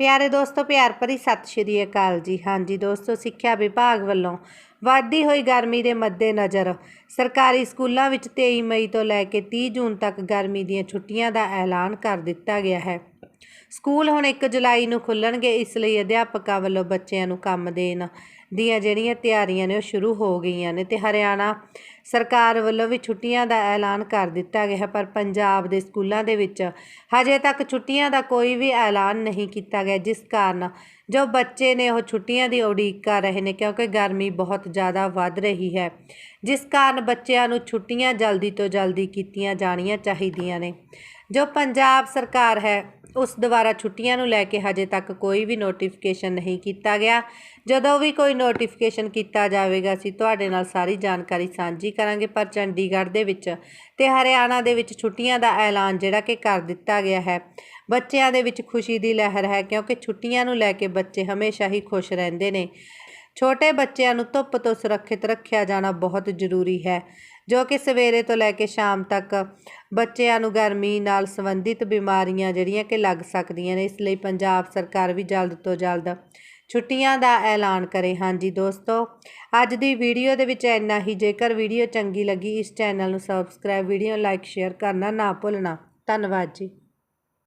ਪਿਆਰੇ ਦੋਸਤੋ, ਪਿਆਰ ਭਰੀ ਸਤਿ ਸ਼੍ਰੀ ਅਕਾਲ ਜੀ। ਹਾਂਜੀ ਦੋਸਤੋ, ਸਿੱਖਿਆ ਵਿਭਾਗ ਵੱਲੋਂ ਵਧਦੀ ਹੋਈ ਗਰਮੀ ਦੇ ਮੱਦੇਨਜ਼ਰ ਸਰਕਾਰੀ ਸਕੂਲਾਂ ਵਿੱਚ 23 ਮਈ ਤੋਂ ਲੈ ਕੇ 30 ਜੂਨ ਤੱਕ ਗਰਮੀ ਦੀਆਂ ਛੁੱਟੀਆਂ ਦਾ ਐਲਾਨ ਕਰ ਦਿੱਤਾ ਗਿਆ ਹੈ। ਸਕੂਲ ਹੁਣ 1 ਜੁਲਾਈ ਨੂੰ ਖੁੱਲਣਗੇ, ਇਸ ਲਈ ਅਧਿਆਪਕਾਂ ਵੱਲੋਂ ਬੱਚਿਆਂ ਨੂੰ ਕੰਮ ਦੇਣ ਦੀਆਂ ਜਿਹੜੀਆਂ ਤਿਆਰੀਆਂ ਨੇ, ਉਹ ਸ਼ੁਰੂ ਹੋ ਗਈਆਂ ਨੇ ਤੇ ਹਰਿਆਣਾ ਸਰਕਾਰ ਵੱਲੋਂ ਵੀ ਛੁੱਟੀਆਂ ਦਾ ਐਲਾਨ ਕਰ ਦਿੱਤਾ ਗਿਆ ਹੈ, ਪਰ ਪੰਜਾਬ ਦੇ ਸਕੂਲਾਂ ਦੇ ਵਿੱਚ ਹਜੇ ਤੱਕ ਛੁੱਟੀਆਂ ਦਾ ਕੋਈ ਵੀ ਐਲਾਨ ਨਹੀਂ ਕੀਤਾ ਗਿਆ, ਜਿਸ ਕਾਰਨ ਜੋ ਬੱਚੇ ਨੇ ਉਹ ਛੁੱਟੀਆਂ ਦੀ ਉਡੀਕ ਕਰ ਰਹੇ ਨੇ, ਕਿਉਂਕਿ ਗਰਮੀ ਬਹੁਤ ਜ਼ਿਆਦਾ ਵੱਧ ਰਹੀ ਹੈ, ਜਿਸ ਕਾਰਨ ਬੱਚਿਆਂ ਨੂੰ ਛੁੱਟੀਆਂ ਜਲਦੀ ਤੋਂ ਜਲਦੀ ਕੀਤੀਆਂ ਜਾਣੀਆਂ ਚਾਹੀਦੀਆਂ ਨੇ। ਜੋ ਪੰਜਾਬ ਸਰਕਾਰ ਹੈ ਉਸ ਦੁਆਰਾ ਛੁੱਟੀਆਂ ਨੂੰ ਲੈ ਕੇ ਹਜੇ ਤੱਕ ਕੋਈ ਵੀ ਨੋਟੀਫਿਕੇਸ਼ਨ ਨਹੀਂ ਕੀਤਾ ਗਿਆ। ਜਦੋਂ ਵੀ ਕੋਈ ਨੋਟੀਫਿਕੇਸ਼ਨ ਕੀਤਾ ਜਾਵੇਗਾ, ਅਸੀਂ ਤੁਹਾਡੇ ਨਾਲ ਸਾਰੀ ਜਾਣਕਾਰੀ ਸਾਂਝੀ ਕਰਾਂਗੇ, ਪਰ ਚੰਡੀਗੜ੍ਹ ਦੇ ਵਿੱਚ ਤੇ ਹਰਿਆਣਾ ਦੇ ਵਿੱਚ ਛੁੱਟੀਆਂ ਦਾ ਐਲਾਨ ਜਿਹੜਾ ਕਿ ਕਰ ਦਿੱਤਾ ਗਿਆ ਹੈ। ਬੱਚਿਆਂ ਦੇ ਵਿੱਚ ਖੁਸ਼ੀ ਦੀ ਲਹਿਰ ਹੈ ਕਿਉਂਕਿ ਛੁੱਟੀਆਂ ਨੂੰ ਲੈ ਕੇ ਬੱਚੇ ਹਮੇਸ਼ਾ ਹੀ ਖੁਸ਼ ਰਹਿੰਦੇ ਨੇ। ਛੋਟੇ ਬੱਚਿਆਂ ਨੂੰ ਧੁੱਪ ਤੋਂ ਸੁਰੱਖਿਅਤ ਰੱਖਿਆ ਜਾਣਾ ਬਹੁਤ ਜ਼ਰੂਰੀ ਹੈ, ਜੋ ਕਿ ਸਵੇਰੇ ਤੋਂ ਲੈ ਕੇ ਸ਼ਾਮ ਤੱਕ ਬੱਚਿਆਂ ਨੂੰ ਗਰਮੀ ਨਾਲ ਸੰਬੰਧਿਤ ਬਿਮਾਰੀਆਂ ਜਿਹੜੀਆਂ ਕਿ ਲੱਗ ਸਕਦੀਆਂ ਨੇ, ਇਸ ਲਈ ਪੰਜਾਬ ਸਰਕਾਰ ਵੀ ਜਲਦ ਤੋਂ ਜਲਦ ਛੁੱਟੀਆਂ ਦਾ ਐਲਾਨ ਕਰੇ। ਹਾਂਜੀ ਦੋਸਤੋ, ਅੱਜ ਦੀ ਵੀਡੀਓ ਦੇ ਵਿੱਚ ਇੰਨਾ ਹੀ। ਜੇਕਰ ਵੀਡੀਓ ਚੰਗੀ ਲੱਗੀ, ਇਸ ਚੈਨਲ ਨੂੰ ਸਬਸਕ੍ਰਾਈਬ ਵੀਡੀਓ ਲਾਈਕ ਸ਼ੇਅਰ ਕਰਨਾ ਨਾ ਭੁੱਲਣਾ। ਧੰਨਵਾਦ ਜੀ।